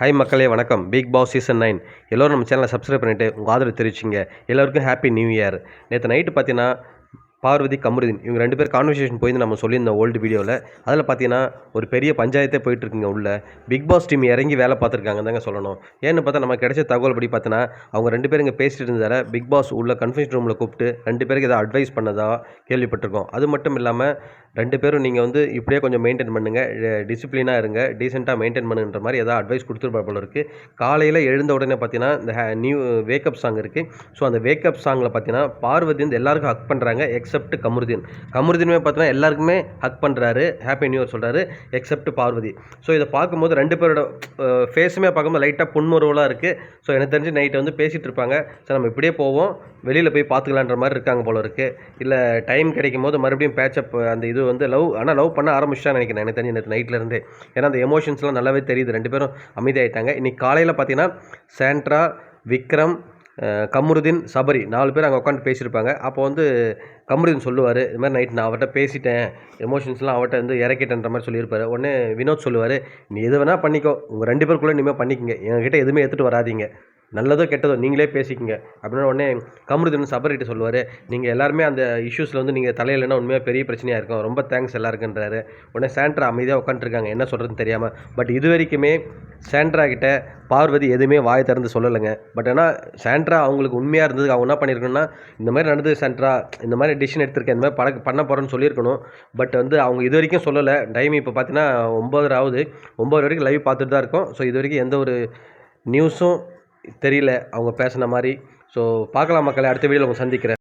Hi மக்களே வணக்கம். Big Boss season nine எல்லோரும் நம்ம சேனலை சப்ஸ்கிரைப் பண்ணிவிட்டு உங்கள் ஆதரவு தெரிவிச்சிங்க. எல்லோருக்கும் ஹாப்பி நியூ இயர் நேற்று நைட்டு பார்த்தீங்கன்னா பார்வதி கமருதீன் இவங்க ரெண்டு பேர் கான்வர்சேஷன் போய் நம்ம சொல்லியிருந்தோம் ஓல்டு வீடியோவில் அதில் பார்த்தீங்கன்னா ஒரு பெரிய பஞ்சாயத்தே போயிட்டுருக்குங்க உள்ள. பிக் பாஸ் டீம் இறங்கி வேலை பார்த்துருக்காங்க தாங்க சொல்லணும். ஏன்னு பார்த்தா நம்ம கிடைச்ச தகவல் படி பார்த்தீங்கன்னா அவங்க ரெண்டு பேரும் இங்கே பேசிட்டு இருந்தார. பிக் பாஸ் உள்ள கன்ஃபரன்ஸ் ரூமில் கூப்பிட்டு ரெண்டு பேருக்கு ஏதாவது அட்வைஸ் பண்ணதாக கேள்விப்பட்டிருக்கோம். அது மட்டும் இல்லாமல் ரெண்டு பேரும் நீங்கள் வந்து இப்படியே கொஞ்சம் மெயின்டைன் பண்ணுங்கள் டிசிப்ளினாக இருங்க. டீசெண்டாக மெயின்டைன் பண்ணுன்ற மாதிரி ஏதாவது அட்வைஸ் கொடுத்துருப்பா போல இருக்குது காலையில் எழுந்த உடனே பார்த்தீங்கன்னா இந்த நியூ வேக்கப் சாங் இருக்குது ஸோ அந்த வேக்கப் சாங்கில் பார்த்தீங்கன்னா பார்வதி வந்து எல்லாருக்கும் ஹக் பண்ணுறாங்க எக்ஸப்ட் கமருதீன். கமருதீனுமே பார்த்தீங்கன்னா எல்லாருக்குமே ஹக் பண்ணுறாரு ஹாப்பி நியூ இயர் சொல்கிறாரு எக்ஸப்ட் பார்வதி. ஸோ இதை பார்க்கும்போது ரெண்டு பேரோட ஃபேஸுமே பார்க்கும்போது லைட்டாக புன்முறுவலாக இருக்குது ஸோ எனக்கு தெரிஞ்சு நைட்டு வந்து பேசிகிட்டு இருப்பாங்க. சரி நம்ம இப்படியே போவோம். வெளியில் போய் பார்த்துக்கலான்ற மாதிரி இருக்காங்க போல இருக்குது இல்லை டைம் கிடைக்கும் போது மறுபடியும் பேச்சப் அந்த இது வந்து லவ் ஆனால் லவ் பண்ண ஆரம்பிச்சிட்டான்னு நினைக்கிறேன். எனக்கு தெரிஞ்சு நேற்று நைட்லேருந்து ஏன்னா அந்த எமோஷன்ஸ்லாம் நல்லாவே தெரியுது. ரெண்டு பேரும் அமைதியாயிட்டாங்க. இன்றைக்கி காலையில் பார்த்தீங்கன்னா சாண்ட்ரா விக்ரம் கமருதீன் சபரி நாலு பேர் அங்கே உட்காந்து பேசியிருப்பாங்க. அப்போ வந்து கமருதீன் சொல்லுவார் இது மாதிரி நைட் நான் அவர்கிட்ட பேசிட்டேன். எமோஷன்ஸ்லாம் அவர்கிட்ட வந்து இறக்கிட்டேன்ற மாதிரி சொல்லியிருப்பார். உடனே வினோத் சொல்லுவார் நீ எது வேணால் பண்ணிக்கோ. உங்கள் ரெண்டு பேருக்குள்ளே இனிமேல் பண்ணிக்கங்க. எங்ககிட்ட எதுவுமே எடுத்துகிட்டு வராதீங்க. நல்லதோ கெட்டதோ நீங்களே பேசிக்கங்க. அப்படின்னா உடனே கமருதீன் சபரிட்டு சொல்லுவார் நீங்கள் எல்லாருமே அந்த இஷ்யூஸில் வந்து நீங்கள் தலையிலனா உண்மையாக பெரிய பிரச்சனையாக இருக்கும். ரொம்ப தேங்க்ஸ் எல்லாருக்குன்றாரு. உடனே சாண்ட்ரா அமைதியாக உட்காந்துருக்காங்க என்ன சொல்கிறதுன்னு தெரியாமல் பட் இது வரைக்குமே சாண்ட்ரா கிட்ட பார்வதி எதுவுமே வாய் திறந்து சொல்லலைங்க. பட் ஆனால் சாண்ட்ரா அவங்களுக்கு உண்மையாக இருந்தது அவங்க என்ன பண்ணியிருக்கணும்னா இந்த மாதிரி நடந்தது சாண்ட்ரா இந்த மாதிரி டிசிஷன் எடுத்திருக்கேன் இந்த மாதிரி பட பண்ண போகிறேன்னு சொல்லியிருக்கணும். பட் வந்து அவங்க இது வரைக்கும் சொல்லலை. டைம் இப்போ பார்த்தீங்கன்னா ஒம்பது ஆகுது. ஒம்பது வரைக்கும் லைவ் பார்த்துட்டு தான் இருக்கோம். ஸோ இது வரைக்கும் எந்த ஒரு நியூஸும் தெரியல அவங்க பேசின மாதிரி. ஸோ பார்க்கலாம் மக்களை அடுத்த வீடியோவில் உங்களை சந்திக்கிறேன்.